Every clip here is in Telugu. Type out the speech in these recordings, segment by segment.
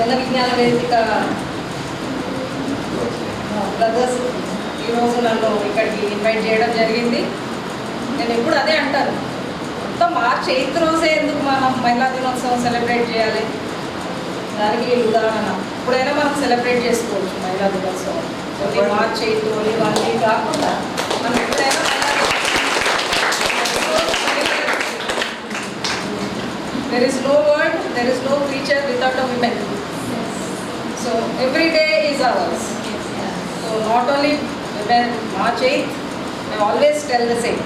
జన విజ్ఞాన వేదిక. బ్రదర్స్ ఈరోజు నన్ను ఇక్కడికి ఇన్వైట్ చేయడం జరిగింది. నేను ఎప్పుడు అదే అంటాను. మొత్తం మార్చి ఎయిత్ రోజే ఎందుకు మనం మహిళా దినోత్సవం సెలబ్రేట్ చేయాలి? దానికి ఉదాహరణ. ఇప్పుడైనా మనం సెలబ్రేట్ చేసుకోవచ్చు మహిళా దినోత్సవం. Only March eighth only one week కాకుండా మనం ఎప్పుడైనా There is no word, there is no creature without a woman. So every day is ours. So not only when March 8th, I always tell the same.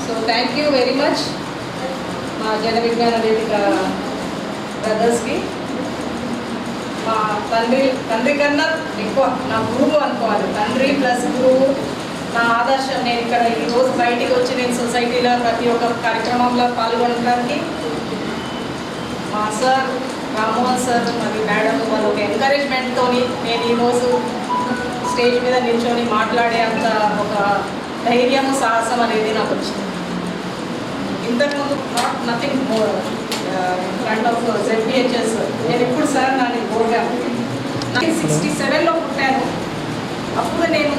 So thank you very much, మా జన విజ్ఞాన వేదిక బ్రదర్స్కి మా తండ్రి తండ్రి కన్నా ఎక్కువ నా గురువు అనుకోవాలి తండ్రి ప్లస్ గురువు నా ఆదర్శం నేను ఇక్కడ ఈరోజు బయటికి వచ్చి నేను సొసైటీలో ప్రతి ఒక్క కార్యక్రమంలో పాల్గొనడానికి మా సార్ రామ్మోహన్ సార్ మరియు మేడం వాళ్ళ ఒక ఎంకరేజ్మెంట్తో నేను ఈరోజు స్టేజ్ మీద నిల్చొని మాట్లాడే అంత ఒక ధైర్యం సాహసం అనేది నాకు వచ్చింది. ఇంతకుముందు not nothing more front of ZPHS నేను ఎప్పుడు sir Nani program nineteen sixty సెవెన్లో పుట్టాను. అప్పుడు నేను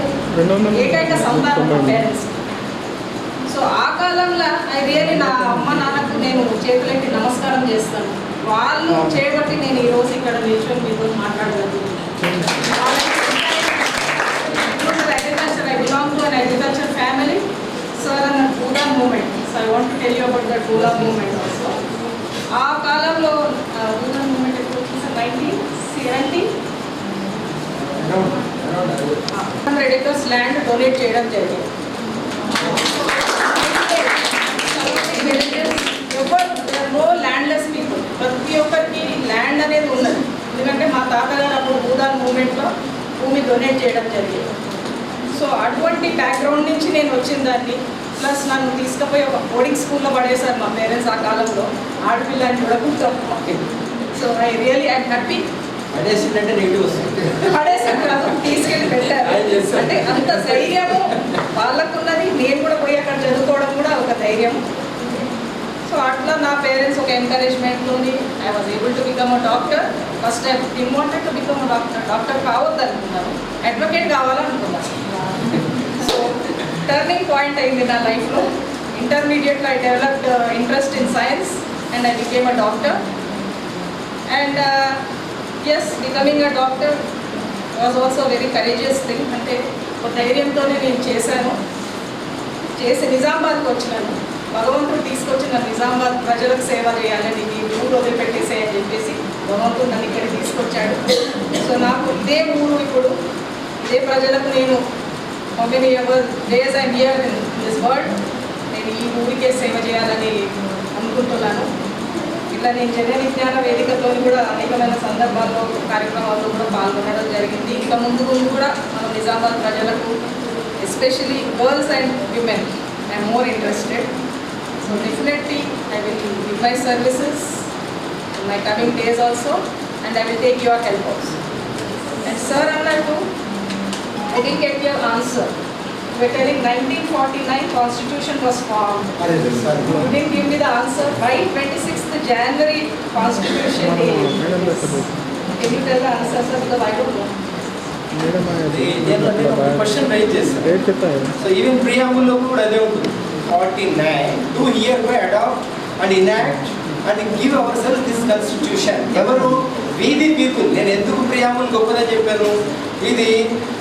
ఏకైక సంతానం పేరెంట్స్ సో ఆ కాలంలో ఐ రియలీ నా అమ్మ నాన్నకు నేను చేతులెట్టి నమస్కారం చేస్తాను. వాళ్ళు చేయబట్టి నేను ఈరోజు ఇక్కడ నిల్చొని మీతో మాట్లాడగలుగుతున్నాను agriculture I belong to an agriculture family sir అన్న Phule movement so I want tell you about that Phule movement also ఆ కాలంలో పూలా మూమెంట్ ఎప్పుడు వచ్చింది nineteen seventy hundred acres land donate చేయడం జరిగింది. నో ల్యాండ్లెస్ పీపుల్ ప్రతి ఒక్కరికి ల్యాండ్ అనేది ఉన్నది. ఎందుకంటే మా తాతగారు అప్పుడు భూదాన్ మూమెంట్లో భూమి డొనేట్ చేయడం జరిగింది. సో అటువంటి బ్యాక్గ్రౌండ్ నుంచి నేను వచ్చిన దాన్ని ప్లస్ నన్ను తీసుకుపోయి ఒక బోర్డింగ్ స్కూల్లో పడేశారు మా పేరెంట్స్ ఆ కాలంలో. ఆడపిల్ల అని చూడకుండా so I really I happy పడేసిందంటే negative వస్తుంది. పడేసాను కాదు తీసుకెళ్ళి పెట్టారు. అంటే అంత ధైర్యము వాళ్ళకున్నది నేను కూడా పోయి అక్కడ చదువుకోవడం కూడా ఒక ధైర్యం సో అట్లా నా పేరెంట్స్ ఒక ఎంకరేజ్మెంట్లోని I was able to become a doctor first I didn't wanted to become a doctor doctor కావద్దు అనుకున్నాను అడ్వకేట్ కావాలనుకున్నాను. సో టర్నింగ్ పాయింట్ అయింది నా లైఫ్లో ఇంటర్మీడియట్లో I developed interest in science and I became a doctor and as becoming a doctor was also very courageous thing అంటే ఒక ధైర్యంతోనే నేను చేశాను. చేసి నిజామాబాద్కి వచ్చినాను. భగవంతుడు తీసుకొచ్చిన నిజామాబాద్ ప్రజలకు సేవ చేయాలని ఈ ఊరు వదిలిపెట్టేసే అని చెప్పేసి భగవంతుడు నన్ను ఇక్కడ తీసుకొచ్చాడు. సో నాకు ఇదే ఊరు ఇప్పుడు ఇదే ప్రజలకు నేను many ever days and year in this world నేను ఈ ఊరికే సేవ చేయాలని అనుకుంటున్నాను. ఇట్లా నేను జన విజ్ఞాన వేదికతో కూడా అనేకమైన సందర్భాల్లో కార్యక్రమాల్లో కూడా పాల్గొనడం జరిగింది. ఇంకా ముందు ముందు కూడా మనం నిజామాబాద్ ప్రజలకు especially girls and women I'm more interested. So definitely I will give my services in my coming days also and I will take your help also. And sir అన్నట్టు I didn't get your answer. You were telling 1949 constitution was formed. You didn't give me the answer. Why 26th January constitution day? Can you tell the answer sir because I don't know. Question raise చేస్తాను సో ఈవెన్ ప్రియాంబుల్లో కూడా అదే ఉంటుంది forty nine hereby adopt by adopt and enact and this constitution. This ఎవరు? వీది పీపుల్ నేను ఎందుకు ప్రియాంబుల్ గొప్పదని చెప్పాను? ఇది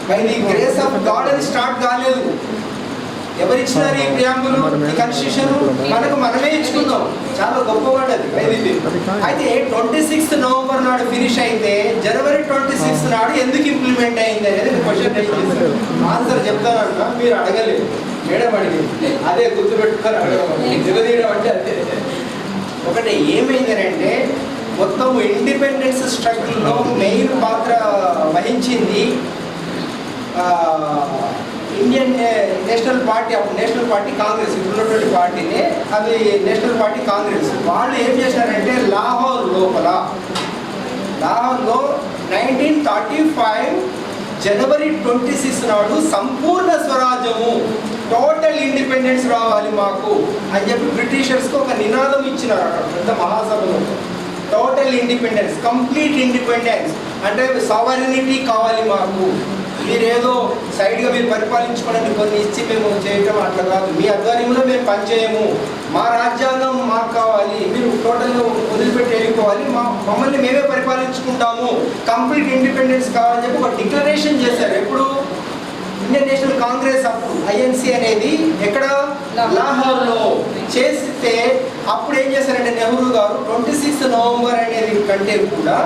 by the grace of God అని స్టార్ట్ కాలేదు. ఎవరిచ్చినారు ఈ ప్రియాంబుల్ ఈ కన్స్టిట్యూషన్ మనకు మనమే ఇచ్చుకుందాం చాలా గొప్ప వర్డ్ అది బై అయితే ట్వంటీ సిక్స్త్ నవంబర్ నాడు ఫినిష్ అయితే జనవరి ట్వంటీ సిక్స్త్ నాడు ఎందుకు ఇంప్లిమెంట్ అయింది అనేది క్వశ్చన్ ఆన్సర్ చెప్తానంట మీరు అడగలేదు. మేడం అడిగింది అదే గుర్తుపెట్టుకొని దిగదీయడం అంటే అదే ఒకటి ఏమైందనంటే మొత్తం ఇండిపెండెన్స్ స్ట్రగుల్లో మెయిన్ పాత్ర వహించింది ఇండియన్ నేషనల్ పార్టీ అప్పుడు నేషనల్ పార్టీ కాంగ్రెస్ ఇప్పుడున్నటువంటి పార్టీనే అది నేషనల్ పార్టీ కాంగ్రెస్. వాళ్ళు ఏం చేశారంటే లాహోర్ లోపల లాహోర్లో నైన్టీన్ థర్టీ ఫైవ్ జనవరి ట్వంటీ సిక్స్ నాడు సంపూర్ణ స్వరాజ్యము టోటల్ ఇండిపెండెన్స్ రావాలి మాకు అని చెప్పి బ్రిటిషర్స్కి ఒక నినాదం ఇచ్చినారు అక్కడ పెద్ద మహాసభలో. టోటల్ ఇండిపెండెన్స్ కంప్లీట్ ఇండిపెండెన్స్ అంటే సవరినిటీ కావాలి మాకు. మీరేదో సైడ్గా మీరు పరిపాలించుకోవడానికి కొన్ని ఇచ్చి మేము చేయటం అట్లా కాదు. మీ ఆధ్వర్యంలో మేము పనిచేయము. మా రాజ్యాంగం మాకు కావాలి మీరు టోటల్గా వదిలిపెట్టి వెళ్ళిపోవాలి మా మమ్మల్ని మేమే పరిపాలించుకుంటాము కంప్లీట్ ఇండిపెండెన్స్ కావాలని చెప్పి ఒక డిక్లరేషన్ చేశారు. ఎప్పుడు? ఇండియన్ నేషనల్ కాంగ్రెస్ ఐఎన్సి అనేది ఎక్కడ? లాహోర్లో. చేస్తే అప్పుడు ఏం చేశారంటే నెహ్రూ గారు ట్వంటీ సిక్స్త్ నవంబర్ అనేది కంటే కూడా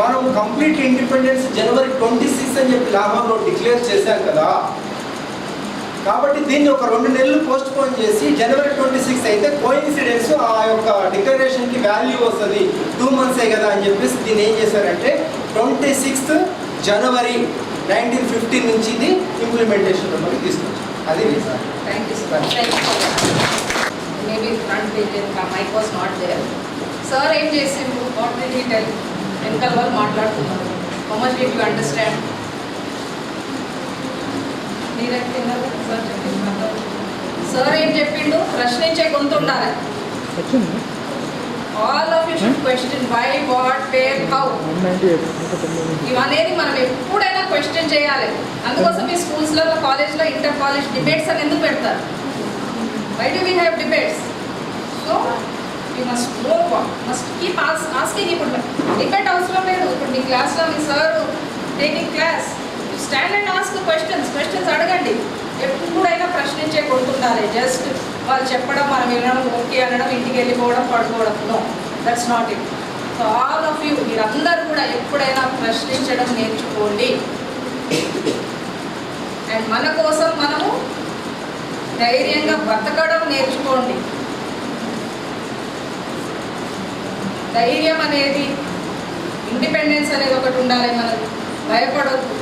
మనం కంప్లీట్ ఇండిపెండెన్స్ జనవరి ట్వంటీ సిక్స్ అని చెప్పి లాహోర్లో డిక్లేర్ చేశాం కదా. కాబట్టి దీన్ని ఒక రెండు నెలలు పోస్ట్ పోన్ చేసి జనవరి ట్వంటీ సిక్స్ అయితే కోయిన్సిడెన్స్ ఆ యొక్క డిక్లరేషన్కి వాల్యూ వస్తుంది. టూ మంత్సే కదా అని చెప్పేసి దీన్ని ఏం చేశారంటే ట్వంటీ సిక్స్త్ జనవరి నైన్టీన్ ఫిఫ్టీన్ నుంచి ఇది ఇంప్లిమెంటేషన్లోకి తీసుకొచ్చాం అది sir. Thank you sir. Thank you for that. Maybe front sir ఏం చేసిండు వాట్ విల్ హీ టెల్ వెనకాల వాళ్ళు మాట్లాడుతున్నారు. హౌ మచ్ యూ అండర్స్టాండ్ మీరైతే సార్ చెప్పింది సార్ ఏం చెప్పిండు? ప్రశ్నించే గొంతు ఉండాలి all of you should question by what per how ఇవనేది మనం ఎప్పుడైనా క్వశ్చన్ చేయాలి. అందుకోసం ఈ స్కూల్స్లో కాలేజ్లో ఇంటర్ కాలేజ్ డిబేట్స్ అని ఎందుకు పెడతారు? Why do we have debates so you must know must keep asking ఇప్పుడు. డిబేట్ అవసరం లేదు. ఇప్పుడు మీ క్లాస్లో మీ sir taking class stand and ask questions questions అడగండి. ఎప్పుడైనా ప్రశ్నించే కొడుతుండాలి. జస్ట్ వాళ్ళు చెప్పడం మనం వినడం ఓకే అనడం ఇంటికి వెళ్ళిపోవడం పడుకోవడం. No that's not it so all of you మీరందరూ కూడా ఎప్పుడైనా ప్రశ్నించడం నేర్చుకోండి. అండ్ మన కోసం మనము ధైర్యంగా బతకడం నేర్చుకోండి. ధైర్యం అనేది ఇండిపెండెన్స్ అనేది ఒకటి ఉండాలి. మనకు భయపడద్దు.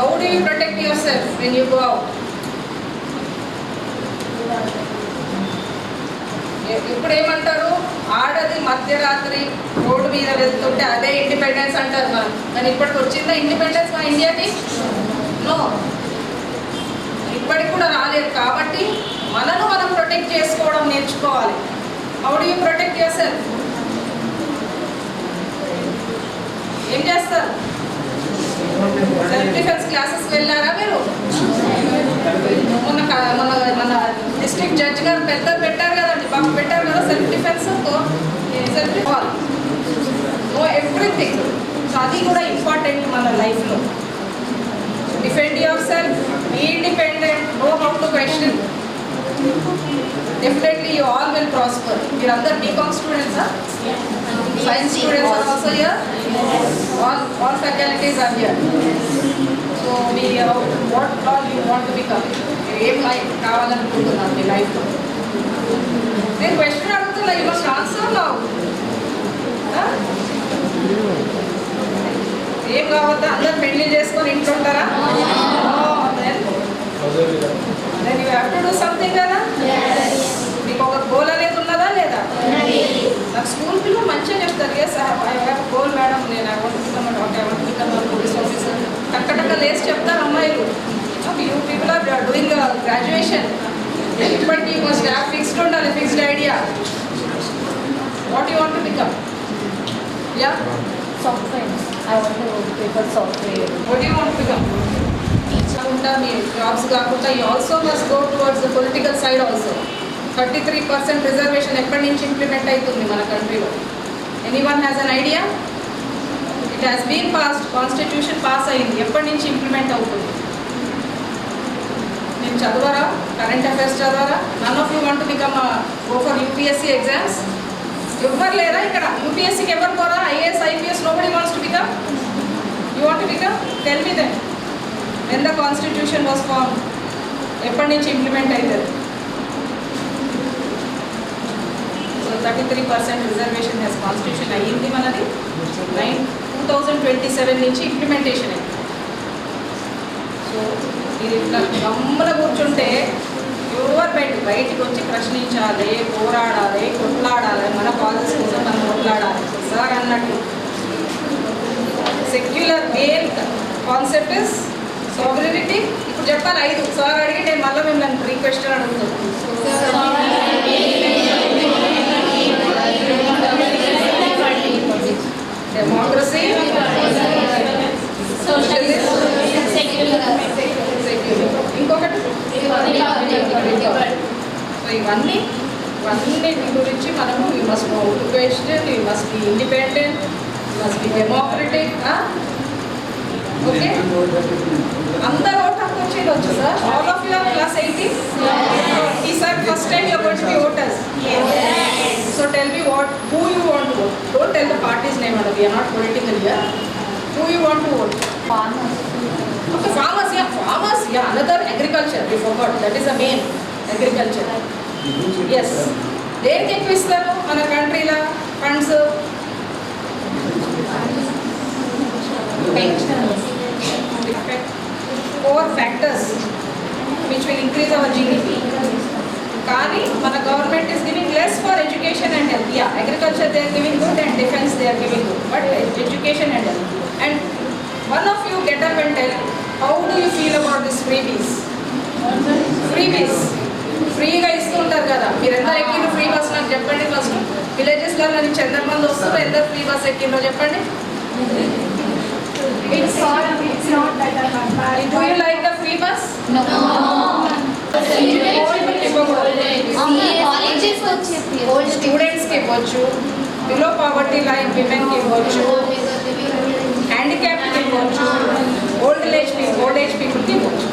How do you protect yourself when you go out? ఇప్పుడు ఏమంటారు ఆడది మధ్యరాత్రి రోడ్డు మీద వెళ్తుంటే అదే ఇండిపెండెన్స్ అంటారు మనం. కానీ ఇప్పటికి వచ్చిందా ఇండిపెండెన్స్ మా ఇండియాకి నో ఇప్పటికి కూడా రాలేదు. కాబట్టి మనను మనం ప్రొటెక్ట్ చేసుకోవడం నేర్చుకోవాలి. How do you protect yourself ఏం చేస్తారు సెల్ఫ్ డిఫెన్స్ క్లాసెస్ వెళ్ళారా మీరు? మొన్న మన మన డిస్ట్రిక్ట్ జడ్జ్ గారు పెద్ద పెట్టారు కదండి బాబు పెట్టారు కదా self defence self know everything so అది కూడా ఇంపార్టెంట్ మన లైఫ్లో defend yourself be independent know how to question definitely you all will prosper మీరందరు BCom స్టూడెంట్సా science students are also here all all faculties are here so me what all you want to become ఏం లైఫ్ కావాలనుకుంటున్నారు మీ లైఫ్లో నేను క్వశ్చన్ అడుగుతున్నా మస్ట్ ఆన్సర్ నౌ ఏం కావద్దా? అందరు పెళ్ళి చేసుకొని ఇంట్లో ఉంటారా? Then you have to do something కదా? మీకు ఒక గోల్ అనేది ఉన్నదా లేదా? నాకు స్కూల్ పిల్లలు మంచిగా చెప్తారు. Yes I have goal madam నేను I want become doctor I want become police officer టక్క టక్క లేసి చెప్తారు అమ్మాయిలు. You people are doing graduation ఇప్పటికీ మస్ట్ హ్యావ్ ఫిక్స్డ్ ఉండాలి fixed idea what you want to become yeah prefer software. What you want become కాకుండా మీ జాబ్స్ కాకుండా you also must go towards the political side also thirty three percent reservation ఎప్పటి నుంచి ఇంప్లిమెంట్ అవుతుంది మన కంట్రీలో any one has an idea it has been passed constitution pass అయింది. ఎప్పటి నుంచి ఇంప్లిమెంట్ అవుతుంది? నేను చదవరా? Current affairs చదవరా? None of you want become go for UPSC exams ఎవ్వరు లేరా ఇక్కడ? యూపీఎస్సీకి ఎవరు పోరా? IAS IPS nobody wants to become you want become tell me then when the constitution was form ఎప్పటి నుంచి ఇంప్లిమెంట్ అవుతుంది so thirty three percent reservation has constitution అయ్యింది మనది. Nine two thousand twenty seven నుంచి ఇంప్లిమెంటేషన్ అయింది. సో మీరు ఇట్లా గమ్మున కూర్చుంటే ఎవరు బయట బయటికి వచ్చి ప్రశ్నించాలి పోరాడాలి కొట్లాడాలి మన పాలసీ కోసం మనం కొట్లాడాలి. సార్ అన్నట్టు. Secular main concept is sobriety ఇప్పుడు చెప్పాలి ఐదు. సార్ అడిగితే మళ్ళీ మిమ్మల్ని రిక్వెస్ట్ అడుగుతాం డెమోక్రసీ ఇంకొకటి? సో ఇవన్నీ ఇవన్నీ గురించి మనము you must know question you must be independent you must be democratic okay? అందరు ఓట్ హక్కు వచ్చేది వచ్చు sir. All of your class eighty? ఈసారి first time you're got be voters. So tell me what who you want vote don't tell the parties name and we're not political year who you want vote Farmers. Okay, farmers, yeah, farmers, yeah, another agriculture, we forgot, that is the main agriculture. Yes. దేనికి ఎక్కువ ఇస్తారు? మన కంట్రీలో funds four factors which will increase our GDP. కానీ మన government is giving less for education and health yeah agriculture they are giving good and defence they are giving good but education and health and one of you get up and tell how do you feel about this freebies freebies ఫ్రీగా ఇస్తూ ఉంటారు కదా. మీరు ఎంత ఎక్కిన ఫ్రీ బస్ నాకు చెప్పండి ఫస్ట్ విలేజెస్లో నుంచి ఎంత వస్తున్నారు వస్తుందో? ఎంత ఫ్రీ బస్ ఎక్కిందో చెప్పండి. It's not, it's not I have bad. Do you like the free bus No. Old స్టూడెంట్స్కి ఇవ్వచ్చు బిలో పావర్టీ లైన్ విమెన్కి ఇవ్వచ్చు హ్యాండిక్యాప్కి ఇవ్వచ్చు old age people old age పీపుల్కి ఇవ్వచ్చు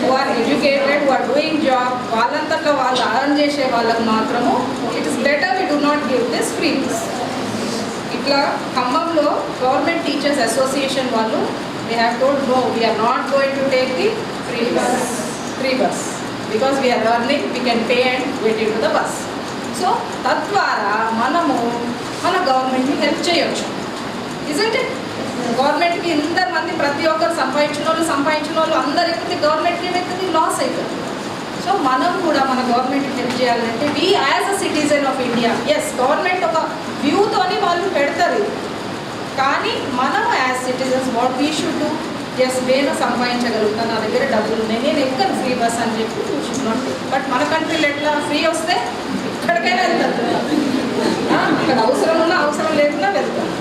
who are educated who are doing job వాళ్ళంతట్లో వాళ్ళు అర్న్ చేసే వాళ్ళకి మాత్రము it is better we do not give this free ఇట్లా ఖమ్మంలో గవర్నమెంట్ టీచర్స్ అసోసియేషన్ వాళ్ళు we have told no we're not going to take the free bus free bus because we're learning we can pay and wait in to the bus so తద్వారా మనము మన గవర్నమెంట్ని హెల్ప్ చేయొచ్చు. ఇజంట్ ఇట్ గవర్నమెంట్కి ఇంతమంది ప్రతి ఒక్కరు సంపాదించిన వాళ్ళు సంపాదించిన వాళ్ళు అందరికీ గవర్నమెంట్కి ఏమవుతుంది లాస్ అవుతుంది సో మనం కూడా మన గవర్నమెంట్కి తెలియజేయాలంటే చేయాలంటే we as a citizen of India as government ఒక వ్యూతోని వాళ్ళు పెడతారు. కానీ మనం as citizens what we should do as నేను సంపాదించగలుగుతాను నా దగ్గర డబ్బులు ఉన్నాయి. నేను ఎక్కను ఫ్రీ బస్ అని చెప్పి చూసుకున్నాను బట్ మన కంట్రీలో ఎట్లా? ఫ్రీ వస్తే ఎక్కడికైనా వెళ్తాను ఇక్కడ అవసరం ఉన్నా అవసరం లేకుండా వెళ్తాను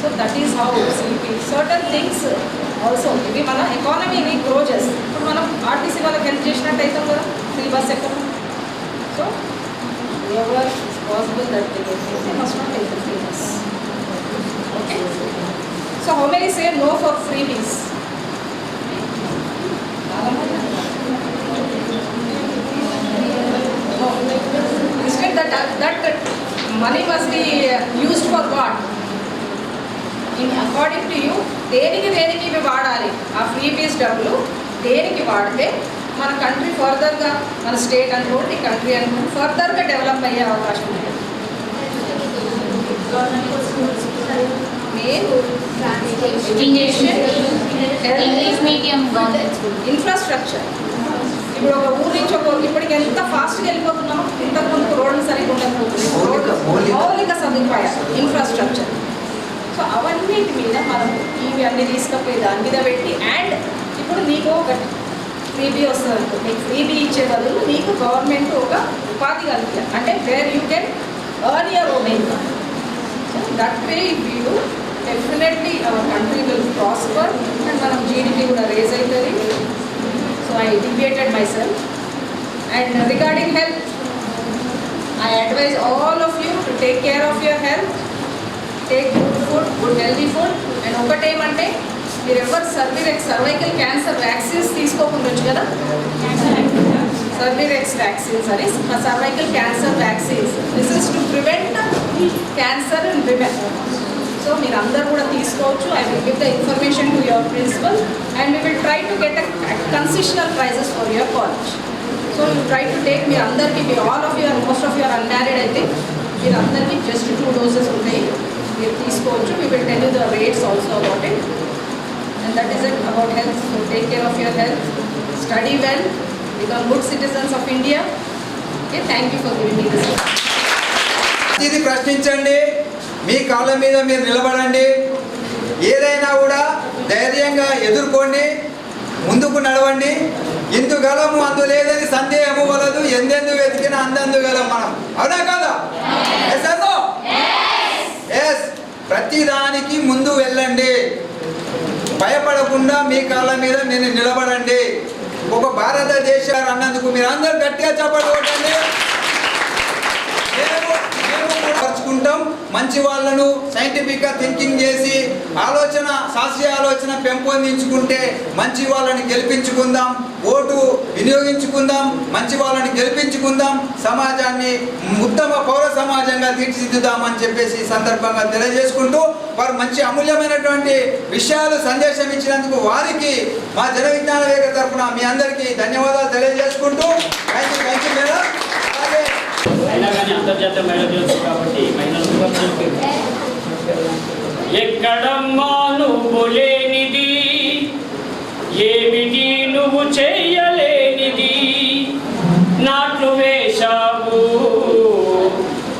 so that is how CP certain things also ఇవి మన ఎకానమీని గ్రో చేస్తాయి ఇప్పుడు మనం ఆర్టీసీ వాళ్ళకి హెల్ప్ చేసినట్టు అవుతాం కదా ఫ్రీ బస్ ఎక్కడ so ever possible that they must not take free bus okay so how many say no for freebies Instead that that money must be used for what? In according to you దేనికి దేనికి ఇవి వాడాలి? ఆ ఫ్రీ బీస్ డబ్బులు దేనికి వాడితే మన కంట్రీ ఫర్దర్గా మన స్టేట్ అనుకోండి కంట్రీ అనుకోండి ఫర్దర్గా డెవలప్ అయ్యే అవకాశం ఉంది. ఇన్ఫ్రాస్ట్రక్చర్ ఇప్పుడు ఒక ఊరి నుంచి ఒక ఇప్పటికి ఎంత ఫాస్ట్గా వెళ్ళిపోతున్నాం ఇంతకు ముందు రోడ్లు సరిగ్గా మౌలిక. మౌలిక. సదుపాయాలు ఇన్ఫ్రాస్ట్రక్చర్ సో అవన్నిటి మీద మనం ఇవి అన్ని తీసుకపోయి దాని మీద పెట్టి అండ్ ఇప్పుడు నీకు ఒక ఫ్రీబీ వస్తుంది అనుకో నీకు ఫ్రీబీ ఇచ్చే బదులు నీకు గవర్నమెంట్ ఒక ఉపాధి కల్పించాలి అంటే where you can earn your own income so that way you definitely our country will prosper and మనం జీడిపి కూడా రేజ్ అవుతుంది. So I debated myself and regarding health I advise all of you to take care of your health take good food good healthy food. And ఒకటేమంటే మీరు ఎవరు సర్వీరెక్స్ సర్వైకల్ క్యాన్సర్ వ్యాక్సిన్స్ తీసుకోకుండా వచ్చు కదా? సర్వీరెక్స్ వ్యాక్సిన్స్ అని. Cervical cancer vaccines. This is to prevent cancer in women so మీరు అందరూ కూడా తీసుకోవచ్చు. I will give the information to your principal and we will try to get concessional prices for your college so you try to take మీ అందరికీ మీ all of your most of your unmarried అయితే మీరు అందరికీ జస్ట్ టూ డోసెస్ ఉంటాయి. మీరు తీసుకోవచ్చు we will tell you the rates also about it and that is it about health so take care of your health study well become good citizens of India okay thank you for giving me this ఇది ప్రశ్నించండి. మీ కాళ్ళ మీద మీరు నిలబడండి. ఏదైనా కూడా ధైర్యంగా ఎదుర్కోండి. ముందుకు నడవండి. ఇందుగలము అందు లేదని సందేహము వలదు. ఎందెందు వెతికిన అందందుగలం మనం. అవునా కదా? ఎస్ ప్రతిదానికి ముందు వెళ్ళండి. భయపడకుండా మీ కాళ్ళ మీద నేను నిలబడండి. ఒక భారతదేశ అన్నందుకు మీరు అందరు గట్టిగా చెప్పండి కొట్టండి మేము మేము కూడా ఉంటాం మంచి వాళ్ళను సైంటిఫిక్గా థింకింగ్ చేసి ఆలోచన శాస్త్రీయ ఆలోచన పెంపొందించుకుంటే మంచి వాళ్ళని గెలిపించుకుందాం ఓటు వినియోగించుకుందాం మంచి వాళ్ళని గెలిపించుకుందాం సమాజాన్ని ఉత్తమ పౌర సమాజంగా తీర్చిదిద్దుదామని చెప్పేసి సందర్భంగా తెలియజేసుకుంటూ వారు మంచి అమూల్యమైనటువంటి విషయాలు సందేశం ఇచ్చినందుకు వారికి మా జన విజ్ఞాన వేగ తరఫున మీ అందరికీ ధన్యవాదాలు తెలియజేసుకుంటూ. Thank you thank you madam అలాగే అయినా కానీ అంతర్జాతీయ మేడం కాబట్టి ఎక్కడమ్మా నువ్వు లేనిది? ఏమిటి నువ్వు చేయలేనిది? నాట్లు వేశావు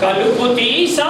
కలుపు తీసా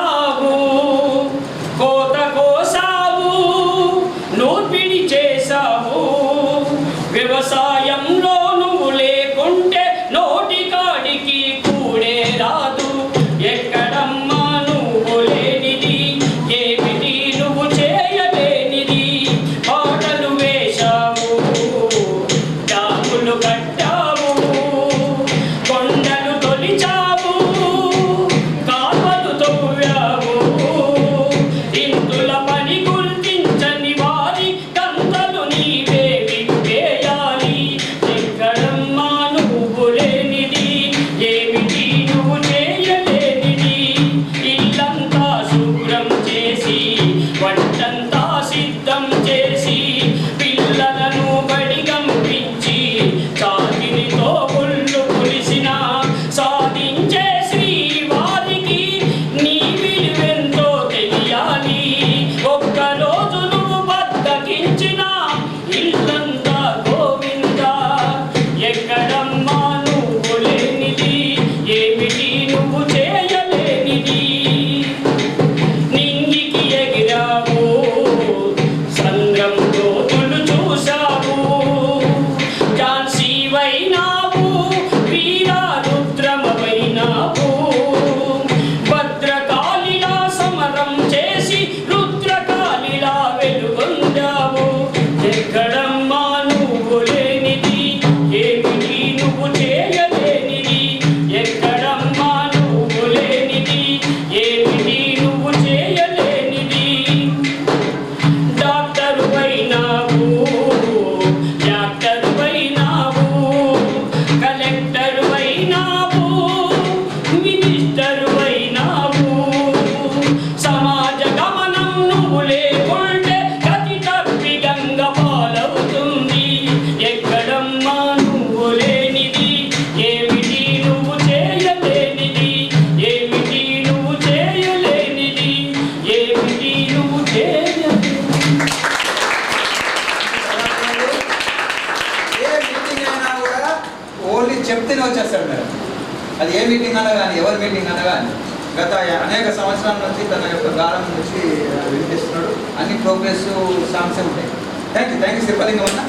గత అనేక సంవత్సరాల నుంచి తన యొక్క గానం నుంచి వినిపిస్తున్నాడు. అన్ని ప్రోగ్రెస్ సాంగ్సే ఉంటాయి థ్యాంక్ యూ థ్యాంక్ యూ శివలింగం అన్న